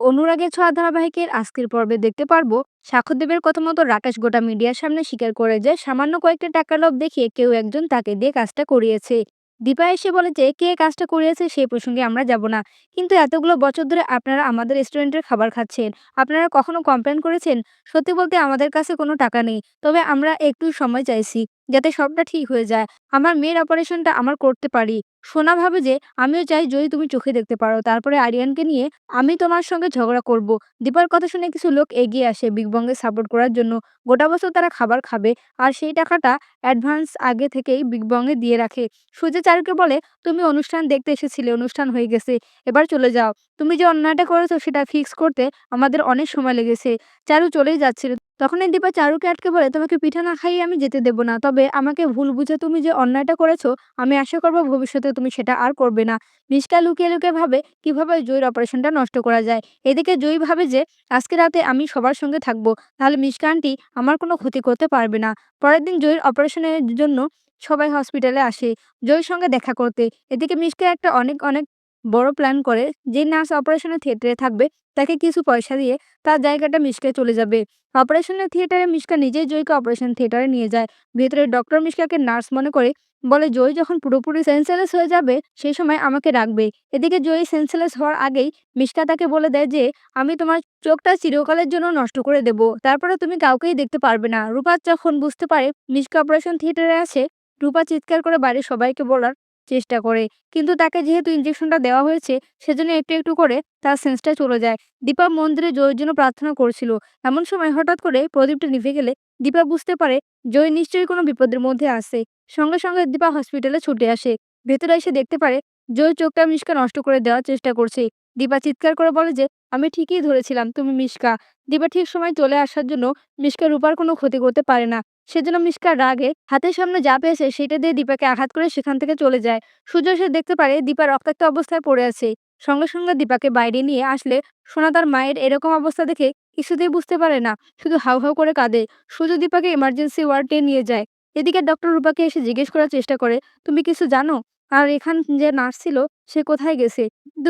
অনুরাগের ছোঁয়া ধারাবাহিকের আজকের পর্বে দেখতে পারব। সাক্ষ্যদেবের কথা মতো রাকেশ গোটা মিডিয়ার সামনে স্বীকার করে যে, সামান্য কয়েকটা টাকার লোভ দেখিয়ে কেউ একজন তাকে দিয়ে কাজটা করিয়েছে। দীপা এসে বলে যে, কে কাজটা করিয়েছে সেই প্রসঙ্গে আমরা যাব না। কিন্তু এতগুলো বছর ধরে আপনারা আমাদের রেস্টুরেন্টের খাবার খাচ্ছেন। আপনারা কখনো কমপ্লেন করেছেন? সত্যি বলতে আমাদের কাছে কোনো টাকা নেই। তবে আমরা একটু সময় চাইছি। যাতে সবটা ঠিক হয়ে যায়। আমার মেয়ের অপারেশনটা আমার করতে পারি। সোনা ভাবে যে, আমিও চাই যদি তুমি চোখে দেখতে পারো। তারপরে আরিয়ানকে নিয়ে আমি তোমার সঙ্গে ঝগড়া করব। দীপার কথা শুনে কিছু লোক এগিয়ে আসে বিগ বংকে সাপোর্ট করার জন্য। গোটা বছর তারা খাবার খাবে আর সেই টাকাটা অ্যাডভান্স আগে থেকেই বিগ বংয়ে দিয়ে রাখে। সূর্য চারুকে বলে, তুমি অনুষ্ঠান দেখতে এসেছিলে, অনুষ্ঠান হয়ে গেছে। এবার চলে যাও। তুমি যে অন্যায়টা করেছ সেটা ফিক্স করতে আমাদের অনেক সময় লেগেছে। চারু চলেই যাচ্ছিল তখনই দীপা চারুকে আটকে বলে, তোমাকে পিঠা না খাইয়ে আমি যেতে দেবো না। তবে আমাকে ভুল বুঝে তুমি যে অন্যায়টা করেছ, আমি আশা করব ভবিষ্যতে তুমি সেটা আর করবে না। মিষ্কা লুকিয়ে লুকিয়ে ভাবে কীভাবে জয়ীর অপারেশনটা নষ্ট করা যায়। এদিকে জয়ী ভাবে যে, আজকে রাতে আমি সবার সঙ্গে থাকব। তাহলে মিষ্কা আন্টি, আমার কোনো ক্ষতি করতে পারবে না। পরের দিন জয়ীর অপারেশনের জন্য সবাই হসপিটালে আসে, জয়ের সঙ্গে দেখা করতে। এদিকে মিষ্কা একটা অনেক অনেক বড় প্ল্যান করে যে নার্স অপারেশনের থিয়েটারে থাকবে, তাকে কিছু পয়সা দিয়ে তার জায়গাটা মিশকে চলে যাবে। অপারেশনের থিয়েটারে মিশকা নিজেই জয়কে অপারেশন থিয়েটারে নিয়ে যায়। ভেতরে ডক্টর মিশকাকে নার্স মনে করে, বলে জয়ী যখন পুরোপুরি সেন্সলেস হয়ে যাবে সেই সময় আমাকে রাখবে। এদিকে জয়ী সেন্সলেস হওয়ার আগেই মিশকা তাকে বলে দেয় যে, আমি তোমার চোখটা চিরকালের জন্য নষ্ট করে দেব। তারপরে তুমি কাউকেই দেখতে পারবে না। রূপা যখন বুঝতে পারে মিশকা অপারেশন থিয়েটারে আছে, রূপা চিৎকার করে বাড়ির সবাইকে বলার চেষ্টা করে। কিন্তু তাকে যেহেতু ইঞ্জেকশনটা দেওয়া হয়েছে, সেজন্য একটু একটু করে তার সেন্সটা চলে যায়। দীপা মন্দিরে জয়ের জন্য প্রার্থনা করছিল। এমন সময় হঠাৎ করে প্রদীপটা নিভে গেলে দীপা বুঝতে পারে জয় নিশ্চয়ই কোনো বিপদের মধ্যে আসে সঙ্গে সঙ্গে দীপা হসপিটালে ছুটে আসে। ভেতরে এসে দেখতে পারে জয় চোখটা মিশকা নষ্ট করে দেওয়ার চেষ্টা করছে। দীপা চিৎকার করে বলে যে, আমি ঠিকই ধরেছিলাম, তুমি মিশকা। দীপা ঠিক সময় চলে আসার জন্য মিশকা রূপার কোনো ক্ষতি করতে পারে না। সেজন্য মিশকার রাগে হাতের সামনে যা পেয়েছে সেটা দিয়ে দীপাকে আঘাত করে সেখান থেকে চলে যায়। সূর্য সে দেখতে পারে দীপা রক্তাক্ত অবস্থায় পড়ে আছে। সঙ্গে সঙ্গে দীপাকে বাইরে নিয়ে আসলে সোনা তার মায়ের এরকম অবস্থা দেখে কিছুতেই বুঝতে পারে না, শুধু হাউ হাউ করে কাঁদে। সূর্য দীপাকে ইমার্জেন্সি ওয়ার্ডে নিয়ে যায়। এদিকে ডক্টর রূপাকে এসে জিজ্ঞেস করার চেষ্টা করে, তুমি কিছু জানো? আর এখান যে নার্স ছিল, সে কোথায় গেছে?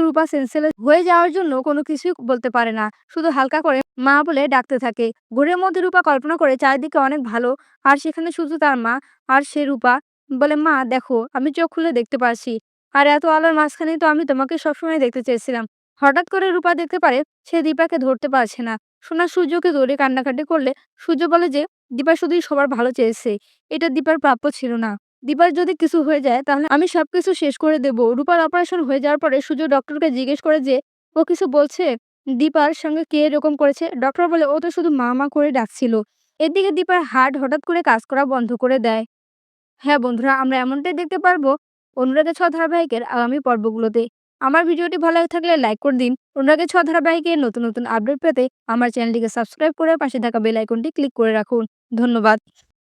রূপা সেন্সেলেস হয়ে যাওয়ার জন্য কোনো কিছুই বলতে পারে না, শুধু হালকা করে মা বলে ডাকতে থাকে। ঘুরের মধ্যে রূপা কল্পনা করে চারিদিকে অনেক ভালো, আর সেখানে শুধু তার মা আর সে রূপা। বলে, মা, দেখো, আমি চোখ খুলে দেখতে পারছি। আর এত আলোর মাঝখানেই তো আমি তোমাকে সবসময় দেখতে চেয়েছিলাম। হঠাৎ করে রূপা দেখতে পারে সে দীপাকে ধরতে পারছে না। সোনা সূর্যকে ধরে কান্নাকাটি করলে সূর্য বলে যে, দীপা শুধুই সবার ভালো চেয়েছে। এটা দীপার প্রাপ্য ছিল না। দীপার যদি কিছু হয়ে যায়, তাহলে আমি সবকিছু শেষ করে দেব। রূপার অপারেশন হয়ে যাওয়ার পরে সূর্য ডক্টরকে জিজ্ঞেস করে যে, ও কিছু বলছে? দীপার সঙ্গে কে এরকম করেছে? ডক্টর বলে, ও তো শুধু মা মা করে ডাকছিল। এদিকে দীপার হার্ট হঠাৎ করে কাজ করা বন্ধ করে দেয়। হ্যাঁ বন্ধুরা, আমরা এমনটাই দেখতে পারব অনুরাগের ছ ধারাবাহিকের আগামী পর্বগুলোতে। আমার ভিডিওটি ভালো থাকলে লাইক করে দিন। অনুরাগের ছ ধারাবাহিকের নতুন নতুন আপডেট পেতে আমার চ্যানেলটিকে সাবস্ক্রাইব করে পাশে থাকা বেল আইকনটি ক্লিক করে রাখুন। ধন্যবাদ।